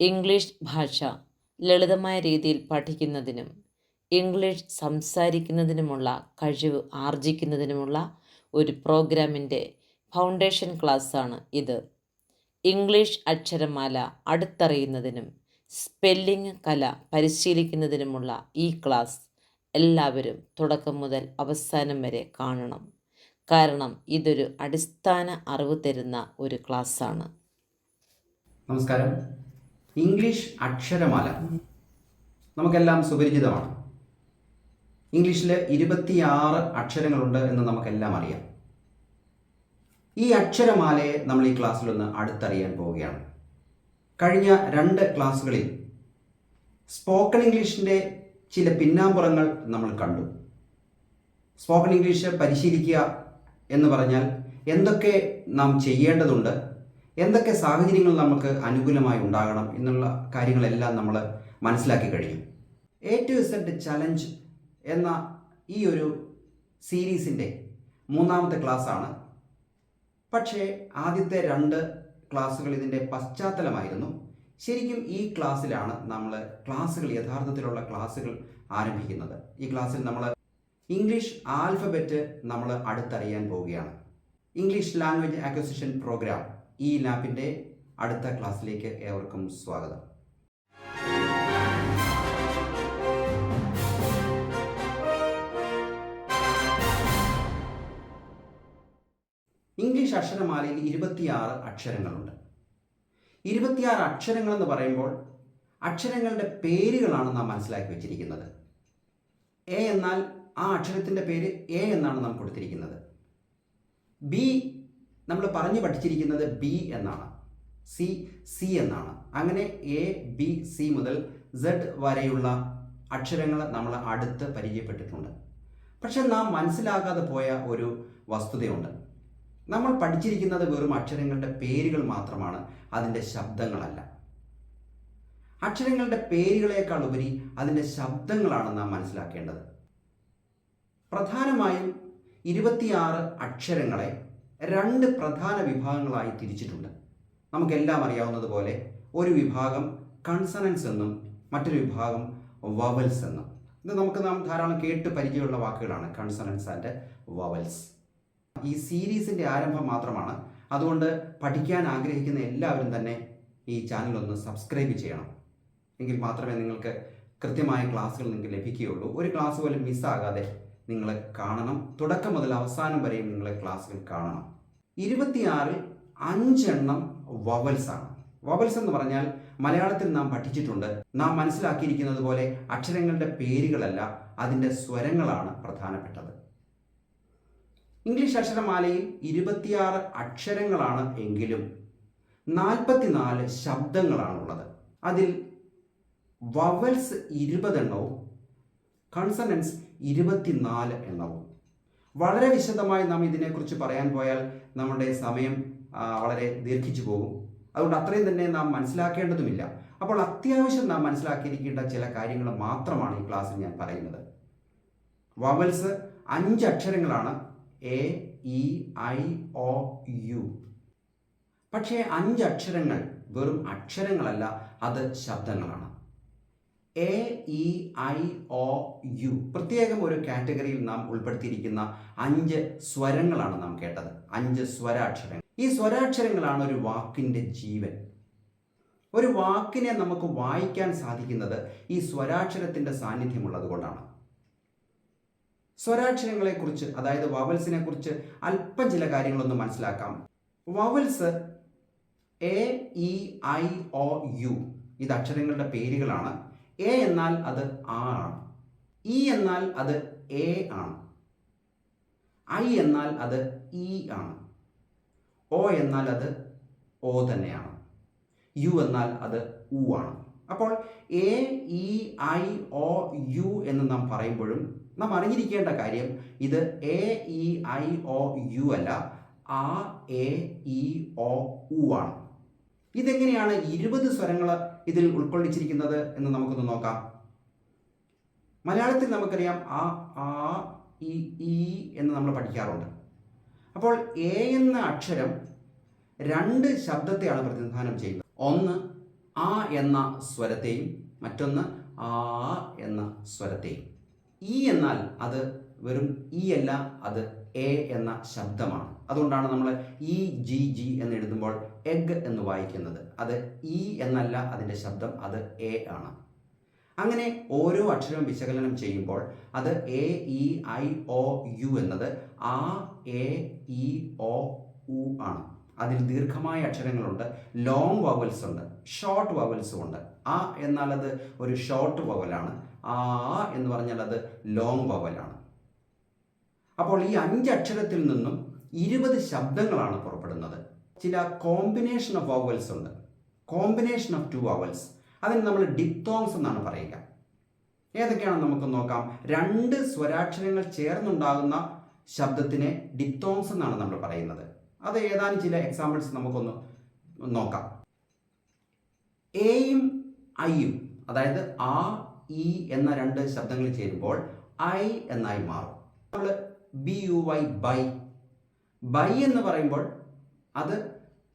English ഭാഷ ലളിതമായ രീതിയിൽ പഠിക്കുന്നതിനും ഇംഗ്ലീഷ് സംസാരിക്കുന്നതിനുമുള്ള കഴിവ് ആർജിക്കുന്നതിനുമുള്ള ഒരു പ്രോഗ്രാമിന്റെ ഫൗണ്ടേഷൻ ക്ലാസ്സാണ് ഇത്. ഇംഗ്ലീഷ് അക്ഷരമാല അടുത്തറിയുന്നതിനും സ്പെല്ലിംഗ് കല പരിശീലിക്കുന്നതിനുമുള്ള ഈ ക്ലാസ് എല്ലാവരും തുടക്കം മുതൽ അവസാനം വരെ കാണണം. കാരണം ഇതൊരു അടിസ്ഥാന അറിവ് തരുന്ന ഒരു ക്ലാസ്സാണ്. നമസ്കാരം. ഇംഗ്ലീഷ് അക്ഷരമാല. നമുക്കെല്ലാം സുപരിചിതമാണ്. ഇംഗ്ലീഷിൽ ഇരുപത്തിയാറ് അക്ഷരങ്ങളുണ്ട് എന്ന് നമുക്കെല്ലാം അറിയാം. ഈ അക്ഷരമാലയെ നമ്മൾ ഈ ക്ലാസ്സിലൊന്ന് അടുത്തറിയാൻ പോവുകയാണ്. കഴിഞ്ഞ രണ്ട് ക്ലാസ്സുകളിൽ സ്പോക്കൺ ഇംഗ്ലീഷിന്റെ ചില പിന്നാമ്പുറങ്ങൾ നമ്മൾ കണ്ടു. സ്പോക്കൺ ഇംഗ്ലീഷ് പരിശീലിക്കുക എന്ന് പറഞ്ഞാൽ എന്തൊക്കെ നാം ചെയ്യേണ്ടതുണ്ട് എന്തൊക്കെ സാഹചര്യങ്ങൾ നമുക്ക് അനുകൂലമായി ഉണ്ടാകണം എന്നുള്ള കാര്യങ്ങളെല്ലാം നമ്മൾ മനസ്സിലാക്കി കഴിഞ്ഞു. എ ടു ഇസഡ് ചലഞ്ച് എന്ന ഈ ഒരു സീരീസിന്റെ മൂന്നാമത്തെ ക്ലാസ്സാണ്. പക്ഷേ ആദ്യത്തെ രണ്ട് ക്ലാസ്സുകൾ ഇതിന്റെ പശ്ചാത്തലമായിരുന്നു. ശരിക്കും ഈ ക്ലാസ്സിലാണ് നമ്മൾ ക്ലാസ്സുകൾ യഥാർത്ഥത്തിലുള്ള ക്ലാസ്സുകൾ ആരംഭിക്കുന്നത്. ഈ ക്ലാസ്സിൽ നമ്മൾ ഇംഗ്ലീഷ് ആൽഫബറ്റ് നമ്മൾ അടുത്തറിയാൻ പോവുകയാണ്. ഇംഗ്ലീഷ് ലാംഗ്വേജ് അക്വസിഷൻ പ്രോഗ്രാം ഈ ലാപ്പിന്റെ അടുത്ത ക്ലാസ്സിലേക്ക് ഏവർക്കും സ്വാഗതം. ഇംഗ്ലീഷ് അക്ഷരമാലയിൽ ഇരുപത്തിയാറ് അക്ഷരങ്ങളുണ്ട്. ഇരുപത്തിയാറ് അക്ഷരങ്ങൾ എന്ന് പറയുമ്പോൾ അക്ഷരങ്ങളുടെ പേരുകളാണ് നാം മനസ്സിലാക്കി വെച്ചിരിക്കുന്നത്. എ എന്നാൽ ആ അക്ഷരത്തിന്റെ പേര് എ എന്നാണ് നാം കൊടുത്തിരിക്കുന്നത്. ബി നമ്മൾ പറഞ്ഞു പഠിച്ചിരിക്കുന്നത് ബി എന്നാണ്. സി സി എന്നാണ്. അങ്ങനെ എ ബി സി മുതൽ സെഡ് വരെയുള്ള അക്ഷരങ്ങൾ നമ്മൾ അടുത്ത് പരിചയപ്പെട്ടിട്ടുണ്ട്. പക്ഷെ നാം മനസ്സിലാകാതെ പോയ ഒരു വസ്തുതയുണ്ട്. നമ്മൾ പഠിച്ചിരിക്കുന്നത് വെറും അക്ഷരങ്ങളുടെ പേരുകൾ മാത്രമാണ് അതിന്റെ ശബ്ദങ്ങളല്ല. അക്ഷരങ്ങളുടെ പേരുകളേക്കാൾ ഉപരി അതിന്റെ ശബ്ദങ്ങളാണ് നാം മനസ്സിലാക്കേണ്ടത്. പ്രധാനമായും ഇരുപത്തിയാറ് അക്ഷരങ്ങളെ രണ്ട് പ്രധാന വിഭാഗങ്ങളായി തിരിച്ചിട്ടുണ്ട്. നമുക്കെല്ലാം അറിയാവുന്നതുപോലെ ഒരു വിഭാഗം കൺസണൻസ് എന്നും മറ്റൊരു വിഭാഗം വവൽസ് എന്നും. ഇത് നമുക്ക് നാം ധാരാളം കേട്ട് പരിചയമുള്ള വാക്കുകളാണ് കൺസണൻസ് ആൻഡ് വവൽസ് ഈ സീരീസിന്റെ ആരംഭം മാത്രമാണ്. അതുകൊണ്ട് പഠിക്കാൻ ആഗ്രഹിക്കുന്ന എല്ലാവരും തന്നെ ഈ ചാനൽ ഒന്ന് സബ്സ്ക്രൈബ് ചെയ്യണം. എങ്കിൽ മാത്രമേ നിങ്ങൾക്ക് കൃത്യമായ ക്ലാസ്സുകൾ നിങ്ങൾക്ക് ലഭിക്കുകയുള്ളൂ. ഒരു ക്ലാസ് പോലും മിസ്സാകാതെ നിങ്ങൾ കാണണം. തുടക്കം മുതൽ അവസാനം വരെയും നിങ്ങൾ ക്ലാസ്സുകൾ കാണണം. ഇരുപത്തിയാറിൽ അഞ്ചെണ്ണം വവൽസ് ആണ്. വവൽസ് എന്ന് പറഞ്ഞാൽ മലയാളത്തിൽ നാം പഠിച്ചിട്ടുണ്ട്. നാം മനസ്സിലാക്കിയിരിക്കുന്നത് പോലെ അക്ഷരങ്ങളുടെ പേരുകളല്ല അതിന്റെ സ്വരങ്ങളാണ് പ്രധാനപ്പെട്ടത്. ഇംഗ്ലീഷ് അക്ഷരമാലയിൽ ഇരുപത്തിയാറ് അക്ഷരങ്ങളാണ് എങ്കിലും നാൽപ്പത്തിനാല് ശബ്ദങ്ങളാണുള്ളത്. അതിൽ വവൽസ് ഇരുപതെണ്ണവും കൺസണൻസ് ഇരുപത്തിനാല് എണ്ണവും. വളരെ വിശദമായി നാം ഇതിനെക്കുറിച്ച് പറയാൻ പോയാൽ നമ്മുടെ സമയം വളരെ ദീർഘിച്ചു പോകും. അതുകൊണ്ട് അത്രയും തന്നെ നാം മനസ്സിലാക്കേണ്ടതുമില്ല. അപ്പോൾ അത്യാവശ്യം നാം മനസ്സിലാക്കിയിരിക്കേണ്ട ചില കാര്യങ്ങൾ മാത്രമാണ് ഈ ക്ലാസ്സിൽ ഞാൻ പറയുന്നത്. വവൽസ് അഞ്ച് അക്ഷരങ്ങളാണ് A E I O U. പക്ഷേ അഞ്ച് അക്ഷരങ്ങൾ വെറും അക്ഷരങ്ങളല്ല അത് ശബ്ദങ്ങളാണ്. A E I O U പ്രത്യേകം ഒരു കാറ്റഗറിയിൽ നാം ഉൾപ്പെടുത്തിയിരിക്കുന്ന അഞ്ച് സ്വരങ്ങളാണ് നാം കേട്ടത്. അഞ്ച് സ്വരാക്ഷരങ്ങൾ. ഈ സ്വരാക്ഷരങ്ങളാണ് ഒരു വാക്കിന്റെ ജീവൻ. ഒരു വാക്കിനെ നമുക്ക് വായിക്കാൻ സാധിക്കുന്നത് ഈ സ്വരാക്ഷരത്തിന്റെ സാന്നിധ്യമുള്ളത് കൊണ്ടാണ്. സ്വരാക്ഷരങ്ങളെക്കുറിച്ച് അതായത് വവൽസിനെ കുറിച്ച് അല്പം ചില കാര്യങ്ങളൊന്ന് മനസ്സിലാക്കാം. Vowels A E I O U ഇത് അക്ഷരങ്ങളുടെ പേരുകളാണ്. എ എന്നാൽ അത് ആ ആണ്. ഇ എന്നാൽ അത് എ ആണ്. ഐ എന്നാൽ അത് ഇ ആണ്. ഒ എന്നാൽ അത് ഒ തന്നെയാണ്. യു എന്നാൽ അത് ഉ ആണ്. അപ്പോൾ A E I O U എന്ന് നാം പറയുമ്പോഴും നാം അറിഞ്ഞിരിക്കേണ്ട കാര്യം ഇത് A E I O U അല്ല. ആ എ ഇ ഒ ഉ ആണ്. ഇതെങ്ങനെയാണ് ഇരുപത് സ്വരങ്ങൾ ഇതിൽ ഉൾക്കൊള്ളിച്ചിരിക്കുന്നത് എന്ന് നമുക്കൊന്ന് നോക്കാം. മലയാളത്തിൽ നമുക്കറിയാം ആ ആ ഇ ഈ എന്ന് നമ്മൾ പഠിക്കാറുണ്ട്. അപ്പോൾ എ എന്ന അക്ഷരം രണ്ട് ശബ്ദത്തെയാണ് പ്രതിനിധാനം ചെയ്യുന്നത്. ഒന്ന് ആ എന്ന സ്വരത്തെയും മറ്റൊന്ന് ആ എന്ന സ്വരത്തെയും. ഈ എന്നാൽ അത് വെറും ഈ അല്ല അത് എ എന്ന ശബ്ദമാണ്. അതുകൊണ്ടാണ് നമ്മൾ ഇ ജി ജി എന്ന് എഴുതുമ്പോൾ എഗ് എന്ന് വായിക്കുന്നത്. അത് ഇ എന്നല്ല അതിന്റെ ശബ്ദം അത് എ ആണ്. അങ്ങനെ ഓരോ അക്ഷരവും വിശകലനം ചെയ്യുമ്പോൾ അത് A E I O U എന്നത് ആ എ ഇ ഒ ഉ ആണ്. അതിൽ ദീർഘമായ അക്ഷരങ്ങളുണ്ട് ലോങ് വവൽസ് ഉണ്ട് ഷോർട്ട് വവൽസും ഉണ്ട്. ആ എന്നാൽ അത് ഒരു ഷോർട്ട് വവലാണ് ആ എന്ന് പറഞ്ഞാൽ അത് ലോങ് വവലാണ് അപ്പോൾ ഈ അഞ്ച് അക്ഷരത്തിൽ നിന്നും ഇരുപത് ശബ്ദങ്ങളാണ് പുറപ്പെടുന്നത്. ചില കോമ്പിനേഷൻ ഓഫ് വവൽസ് ഉണ്ട്. കോമ്പിനേഷൻ ഓഫ് ടു വവൽസ് അതിന് നമ്മൾ ഡിപ്തോങ്സ് എന്നാണ് പറയുക. ഏതൊക്കെയാണ് നമുക്ക് നോക്കാം. രണ്ട് സ്വരാക്ഷരങ്ങൾ ചേർന്നുണ്ടാകുന്ന ശബ്ദത്തിനെ ഡിപ്തോങ്സ് എന്നാണ് നമ്മൾ പറയുന്നത്. അത് ഏതാനും ചില എക്സാമ്പിൾസ് നമുക്കൊന്ന് നോക്കാം. എയും ഐയും അതായത് ആ ഇ എന്ന രണ്ട് ശബ്ദങ്ങൾ ചേരുമ്പോൾ ഐ എന്നായി മാറും. നമ്മൾ B U Y bye bye എന്ന് പറയുമ്പോൾ അത്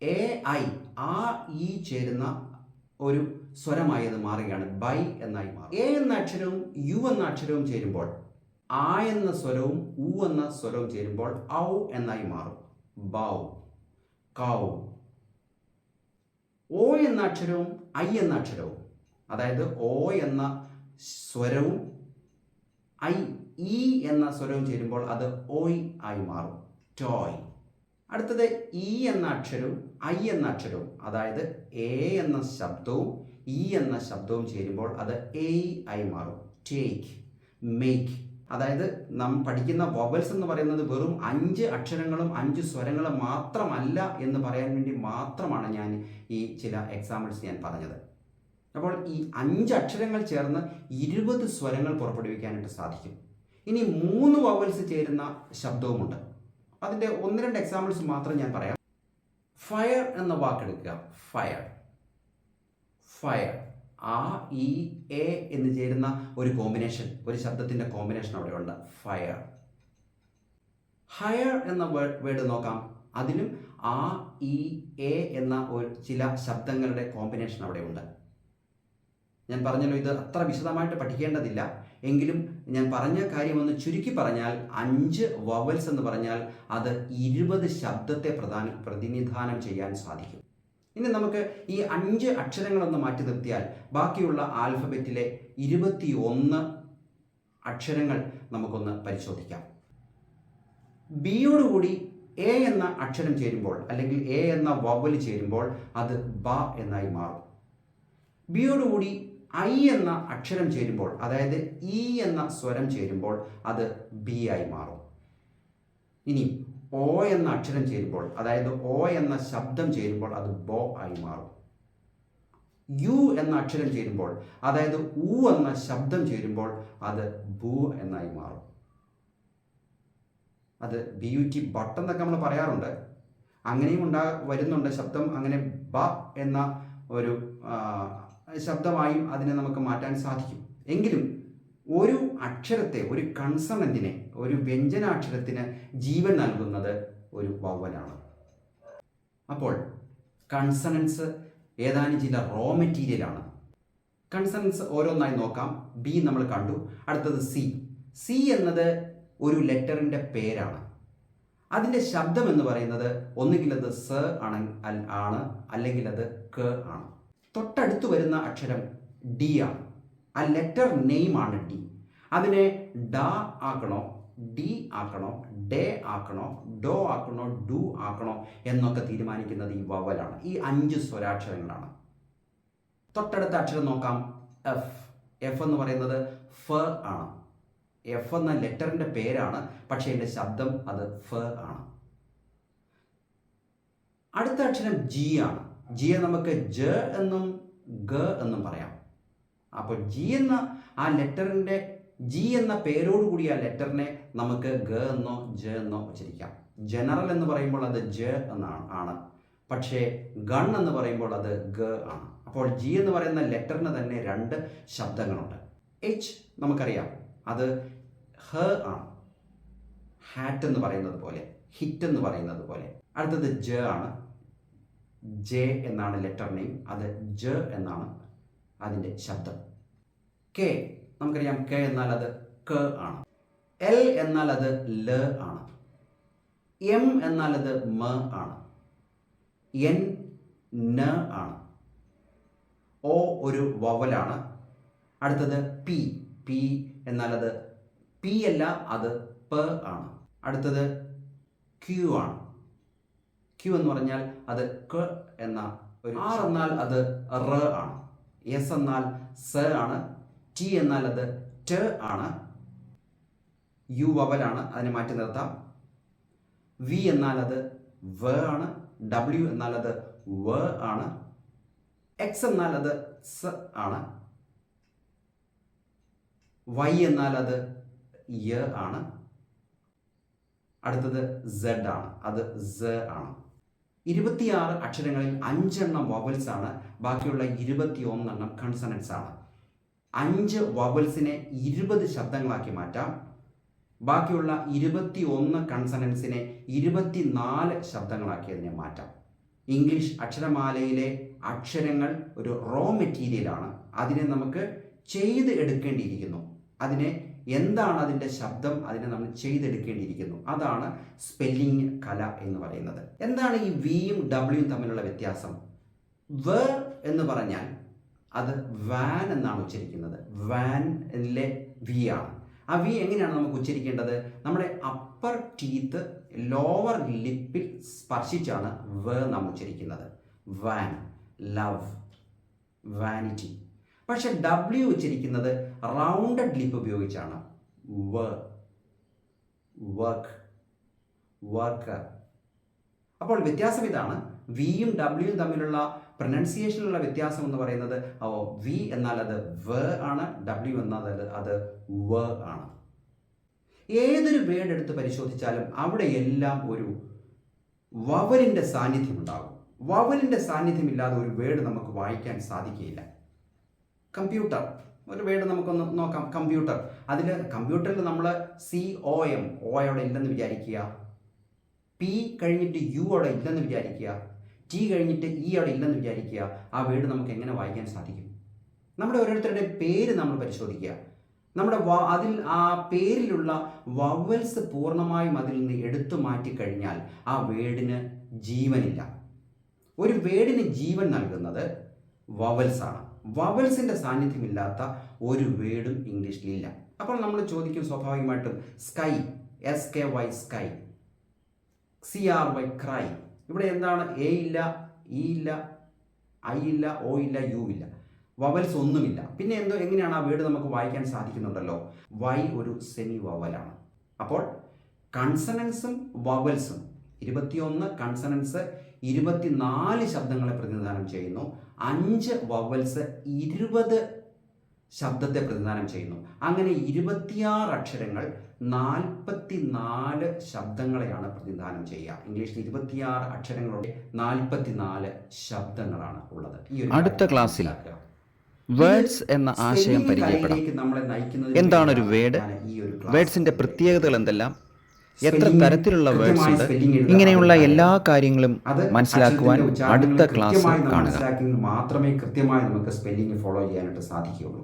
എ ഐ ആ ഇ ചേരുന്ന ഒരു സ്വരമായി അത് മാറുകയാണ്. ബൈ എന്നായി മാറും. എ എന്ന അക്ഷരവും യു എന്ന അക്ഷരവും ചേരുമ്പോൾ ആ എന്ന സ്വരവും ഉ എന്ന സ്വരവും ചേരുമ്പോൾ ഔ എന്നായി മാറും. ബൗ കൗ. ഓ എന്ന അക്ഷരവും ഐ എന്ന അക്ഷരവും അതായത് ഓ എന്ന സ്വരവും ഐ ഇ എന്ന സ്വരവും ചേരുമ്പോൾ അത് ഓയ് ആയി മാറും. ടോയ് അടുത്തത് ഇ എന്ന അക്ഷരവും ഐ എന്ന അക്ഷരവും അതായത് എ എന്ന ശബ്ദവും ഇ എന്ന ശബ്ദവും ചേരുമ്പോൾ അത് എയ് ആയി മാറും. ടേക്ക് മേക്ക് അതായത് നാം പഠിക്കുന്ന വവൽസ് എന്ന് പറയുന്നത് വെറും അഞ്ച് അക്ഷരങ്ങളും അഞ്ച് സ്വരങ്ങളും മാത്രമല്ല എന്ന് പറയാൻ വേണ്ടി മാത്രമാണ് ഞാൻ ഈ ചില എക്സാമ്പിൾസ് ഞാൻ പറഞ്ഞത്. അപ്പോൾ ഈ അഞ്ച് അക്ഷരങ്ങൾ ചേർന്ന് ഇരുപത് സ്വരങ്ങൾ പുറപ്പെടുവിക്കാനായിട്ട് സാധിക്കും. ഇനി മൂന്ന് വവൽസ് ചേരുന്ന ശബ്ദവുമുണ്ട്. അതിന്റെ ഒന്ന് രണ്ട് എക്സാമ്പിൾസ് മാത്രം ഞാൻ പറയാം. ഫയർ എന്ന വാക്കെടുക്കുക. ഫയർ ഫയർ ആ ഇ എ എന്ന് ചേരുന്ന ഒരു കോമ്പിനേഷൻ ഒരു ശബ്ദത്തിന്റെ കോമ്പിനേഷൻ അവിടെ ഉണ്ട് ഫയർ ഹയർ എന്ന വേർഡ് നോക്കാം. അതിലും ആ ഇ എ എന്ന ഒരു ചില ശബ്ദങ്ങളുടെ കോമ്പിനേഷൻ അവിടെ ഉണ്ട് ഞാൻ പറഞ്ഞല്ലോ ഇത് അത്ര വിശദമായിട്ട് പഠിക്കേണ്ടതില്ല. എങ്കിലും ഞാൻ പറഞ്ഞ കാര്യം ഒന്ന് ചുരുക്കി പറഞ്ഞാൽ അഞ്ച് വവൽസ് എന്ന് പറഞ്ഞാൽ അത് ഇരുപത് ശബ്ദത്തെ പ്രധാന പ്രതിനിധാനം ചെയ്യാൻ സാധിക്കും. ഇനി നമുക്ക് ഈ അഞ്ച് അക്ഷരങ്ങളൊന്ന് മാറ്റി നിർത്തിയാൽ ബാക്കിയുള്ള ആൽഫബറ്റിലെ ഇരുപത്തി ഒന്ന് അക്ഷരങ്ങൾ നമുക്കൊന്ന് പരിശോധിക്കാം. ബിയോടുകൂടി എ എന്ന അക്ഷരം ചേരുമ്പോൾ അല്ലെങ്കിൽ എ എന്ന വവൽ ചേരുമ്പോൾ അത് ബ എന്നായി മാറും. ബിയോടുകൂടി ഐ എന്ന അക്ഷരം ചേരുമ്പോൾ അതായത് ഇ എന്ന സ്വരം ചേരുമ്പോൾ അത് ബി ആയി മാറും. ഇനി ഓ എന്ന അക്ഷരം ചേരുമ്പോൾ അതായത് ഓ എന്ന ശബ്ദം ചേരുമ്പോൾ അത് ബോ ആയി മാറും. യു എന്ന അക്ഷരം ചേരുമ്പോൾ അതായത് ഉ എന്ന ശബ്ദം ചേരുമ്പോൾ അത് ബു എന്നായി മാറും. അത് ബി യു ടി ബട്ട് എന്നൊക്കെ നമ്മൾ പറയാറുണ്ട്. അങ്ങനെയും ഉണ്ടാ വരുന്നുണ്ട് ശബ്ദം അങ്ങനെ ബ എന്ന ഒരു ശബ്ദമായും അതിനെ നമുക്ക് മാറ്റാൻ സാധിക്കും. എങ്കിലും ഒരു അക്ഷരത്തെ ഒരു കൺസണന്റിനെ ഒരു വ്യഞ്ജനാക്ഷരത്തിന് ജീവൻ നൽകുന്നത് ഒരു വവ്വലാണ് അപ്പോൾ കൺസണൻസ് ഏതാനും ചില റോ മെറ്റീരിയലാണ് കൺസണൻസ് ഓരോന്നായി നോക്കാം. ബി നമ്മൾ കണ്ടു. അടുത്തത് സി സി എന്നത് ഒരു ലെറ്ററിന്റെ പേരാണ്. അതിന്റെ ശബ്ദം എന്ന് പറയുന്നത് ഒന്നുകിൽ അത് സ ആണ് ആണ് അല്ലെങ്കിൽ അത് ക ആണ്. തൊട്ടടുത്ത് വരുന്ന അക്ഷരം ഡി ആണ്. ആ ലെറ്റർ ആണ് ഡി. അതിനെ ഡ ആക്കണോ ഡി ആക്കണോ ഡേ ആക്കണോ ഡോ ആക്കണോ ഡു ആക്കണോ എന്നൊക്കെ തീരുമാനിക്കുന്നത് ഈ വവലാണ്. ഈ അഞ്ച് സ്വരാക്ഷരങ്ങളാണ്. തൊട്ടടുത്ത അക്ഷരം നോക്കാം. എഫ്. എഫ് എന്ന് പറയുന്നത് ഫ ആണ്. എഫ് എന്ന ലെറ്ററിന്റെ പേരാണ് പക്ഷേ എന്റെ ശബ്ദം അത് ഫ ആണ്. അടുത്ത അക്ഷരം ജി ആണ്. ജിയെ നമുക്ക് ജ എന്നും ഗ എന്നും പറയാം. അപ്പോൾ ജി എന്ന ആ ലെറ്ററിന്റെ ജി എന്ന പേരോടുകൂടി ആ ലെറ്ററിനെ നമുക്ക് ഗ എന്നോ ജ എന്നോ ഉച്ചരിക്കാം. ജനറൽ എന്ന് പറയുമ്പോൾ അത് ജ എന്നാണ് ആണ്. പക്ഷേ ഗൺ എന്ന് പറയുമ്പോൾ അത് ഗ ആണ്. അപ്പോൾ ജി എന്ന് പറയുന്ന ലെറ്ററിന് തന്നെ രണ്ട് ശബ്ദങ്ങളുണ്ട്. എച്ച് നമുക്കറിയാം. അത് ഹ ആണ്. ഹാറ്റ് എന്ന് പറയുന്നത് പോലെ ഹിറ്റ് എന്ന് പറയുന്നത് പോലെ. അടുത്തത് ജ ആണ്. ജെ എന്നാണ് ലെറ്റർ നെയിം അത് ജ എന്നാണ് അതിന്റെ ശബ്ദം. കെ നമുക്കറിയാം കെ എന്നാൽ അത് ക ആണ്. എൽ എന്നാൽ അത് ല ആണ്. എം എന്നാൽ അത് മ ആണ്. എൻ ന ആണ്. ഒ ഒരു വവലാണ്. അടുത്തത് പി പി എന്നാൽ അത് പി അല്ല അത് പ ആണ്. അടുത്തത് ക്യു ആണ്. ക്യു എന്ന് പറഞ്ഞാൽ അത് ക് എന്ന ഒരു ആർ എന്നാൽ അത് റ ആണ്. എസ് എന്നാൽ സ ആണ്. ടി എന്നാൽ അത് ട് ആണ്. യു വവലാണ് അതിനെ മാറ്റി നിർത്താം. വി എന്നാൽ അത് വ ആണ്. ഡബ്ല്യു എന്നാൽ അത് വ ആണ്. എക്സ് എന്നാൽ അത് സ ആണ്. വൈ എന്നാൽ അത് യ ആണ്. അടുത്തത് സെഡ് ആണ്. അത് സ ആണ്. ഇരുപത്തിയാറ് അക്ഷരങ്ങളിൽ അഞ്ചെണ്ണം വവൽസ് ആണ്. ബാക്കിയുള്ള ഇരുപത്തി ഒന്നെണ്ണം കൺസണൻസ് ആണ്. അഞ്ച് വവൽസിനെ ഇരുപത് ശബ്ദങ്ങളാക്കി മാറ്റാം. ബാക്കിയുള്ള ഇരുപത്തി ഒന്ന് കൺസണൻസിനെ ഇരുപത്തിനാല് ശബ്ദങ്ങളാക്കി അതിനെ മാറ്റാം. ഇംഗ്ലീഷ് അക്ഷരമാലയിലെ അക്ഷരങ്ങൾ ഒരു റോ മെറ്റീരിയലാണ് അതിനെ നമുക്ക് ചെയ്ത് എടുക്കേണ്ടിയിരിക്കുന്നു. അതിനെ എന്താണ് അതിന്റെ ശബ്ദം അതിനെ നമ്മൾ ചെയ്തെടുക്കേണ്ടിയിരിക്കുന്നു? അതാണ് സ്പെല്ലിംഗ് കല എന്ന് പറയുന്നത്. എന്താണ് ഈ വിയും ഡബ്ല്യൂയും തമ്മിലുള്ള വ്യത്യാസം? വ എന്ന് പറഞ്ഞാൽ അത് വാൻ എന്നാണ് ഉച്ചരിക്കുന്നത്. വാനിലെ വി ആണ്. ആ വി എങ്ങനെയാണ് നമുക്ക് ഉച്ചരിക്കേണ്ടത്? നമ്മുടെ അപ്പർ ടീത്ത് ലോവർ ലിപ്പിൽ സ്പർശിച്ചാണ് വ നാം ഉച്ചരിക്കുന്നത്. വാൻ ലവ് വാനിറ്റി പക്ഷെ ഡബ്ല്യു ഉച്ചരിക്കുന്നത് റൗണ്ടഡ് ലിപ്പ് ഉപയോഗിച്ചാണ്. വ വർക്ക് വർക്കർ അപ്പോൾ വ്യത്യാസം ഇതാണ്. വിയും ഡബ്ല്യുവും തമ്മിലുള്ള പ്രൊനൗൺസിയേഷനിലുള്ള വ്യത്യാസം എന്ന് പറയുന്നത് വി എന്നാൽ അത് വ ആണ് ഡബ്ല്യു എന്നാൽ അത് അത് വ ആണ്. ഏതൊരു വേർഡ് എടുത്ത് പരിശോധിച്ചാലും അവിടെ എല്ലാം ഒരു വവലിന്റെ സാന്നിധ്യം ഉണ്ടാകും. വവലിന്റെ സാന്നിധ്യമില്ലാതെ ഒരു വേർഡ് നമുക്ക് വായിക്കാൻ സാധിക്കുകയില്ല. കമ്പ്യൂട്ടർ. ഒരു വേർഡ് നമുക്കൊന്ന് നോക്കാം. കമ്പ്യൂട്ടർ. അതിൽ കമ്പ്യൂട്ടറിൽ നമ്മൾ സി ഒ എം ഒ അവിടെ ഇല്ലെന്ന് വിചാരിക്കുക. പി കഴിഞ്ഞിട്ട് യു അവിടെ ഇല്ലെന്ന് വിചാരിക്കുക. ടി കഴിഞ്ഞിട്ട് ഇ അവിടെ ഇല്ലെന്ന് വിചാരിക്കുക. ആ വേർഡ് നമുക്ക് എങ്ങനെ വായിക്കാൻ സാധിക്കും? നമ്മുടെ ഓരോരുത്തരുടെ പേര് നമ്മൾ പരിശോധിക്കുക. നമ്മുടെ വ അതിൽ ആ പേരിലുള്ള വവൽസ് പൂർണമായും അതിൽ നിന്ന് എടുത്തു മാറ്റി കഴിഞ്ഞാൽ ആ വേർഡിന് ജീവനില്ല. ഒരു വേർഡിന് ജീവൻ നൽകുന്നത് വവൽസ് ആണ്. വവൽസിന്റെ സാന്നിധ്യമില്ലാത്ത ഒരു വേർഡും ഇംഗ്ലീഷിലില്ല അപ്പോൾ നമ്മൾ ചോദിക്കും സ്വാഭാവികമായിട്ടും sky S K Y sky C R Y cry ഇവിടെ എന്താണ്? എ ഇല്ല ഇ ഇല്ല ഐ ഇല്ല ഒ ഇല്ല യു ഇല്ല. വവൽസ് ഒന്നുമില്ല. പിന്നെ എന്തോ എങ്ങനെയാണ് ആ വേർഡ് നമുക്ക് വായിക്കാൻ സാധിക്കുന്നുണ്ടല്ലോ? വൈ ഒരു സെമി വവലാണ് അപ്പോൾ കൺസണൻസും വവൽസും ഇരുപത്തിയൊന്ന് കൺസണൻസ് ഇരുപത്തിനാല് ശബ്ദങ്ങളെ പ്രതിനിധാനം ചെയ്യുന്നു. അഞ്ച് വവൽസ് ഇരുപത് ശബ്ദത്തെ പ്രതിനിധാനം ചെയ്യുന്നു. അങ്ങനെ ഇരുപത്തിയാറ് അക്ഷരങ്ങൾ നാൽപ്പത്തി നാല് ശബ്ദങ്ങളെയാണ് പ്രതിനിധാനം ചെയ്യുക. ഇംഗ്ലീഷിൽ ഇരുപത്തിയാറ് അക്ഷരങ്ങളുടെ നാൽപ്പത്തി നാല് ശബ്ദങ്ങളാണ് ഉള്ളത്. ഈ അടുത്ത ക്ലാസ്സിൽ. വേർഡ്സ് എന്ന ആശയം പരിചയപ്പെടാം. എന്താണ് ഒരു വേഡ് വേർഡ് വേർഡ്സിന്റെ പ്രത്യേകതകൾ എന്തെല്ലാം? എത്ര തരത്തിലുള്ള വേർഡ്സ് ഉണ്ട്? ഇങ്ങനെയുള്ള എല്ലാ കാര്യങ്ങളും മനസ്സിലാക്കുവാൻ അടുത്ത ക്ലാസ് കാണുക. മാത്രമേ കൃത്യമായി നമുക്ക് സ്പെല്ലിംഗ് ഫോളോ ചെയ്യാനായിട്ട് സാധിക്കുകയുള്ളൂ.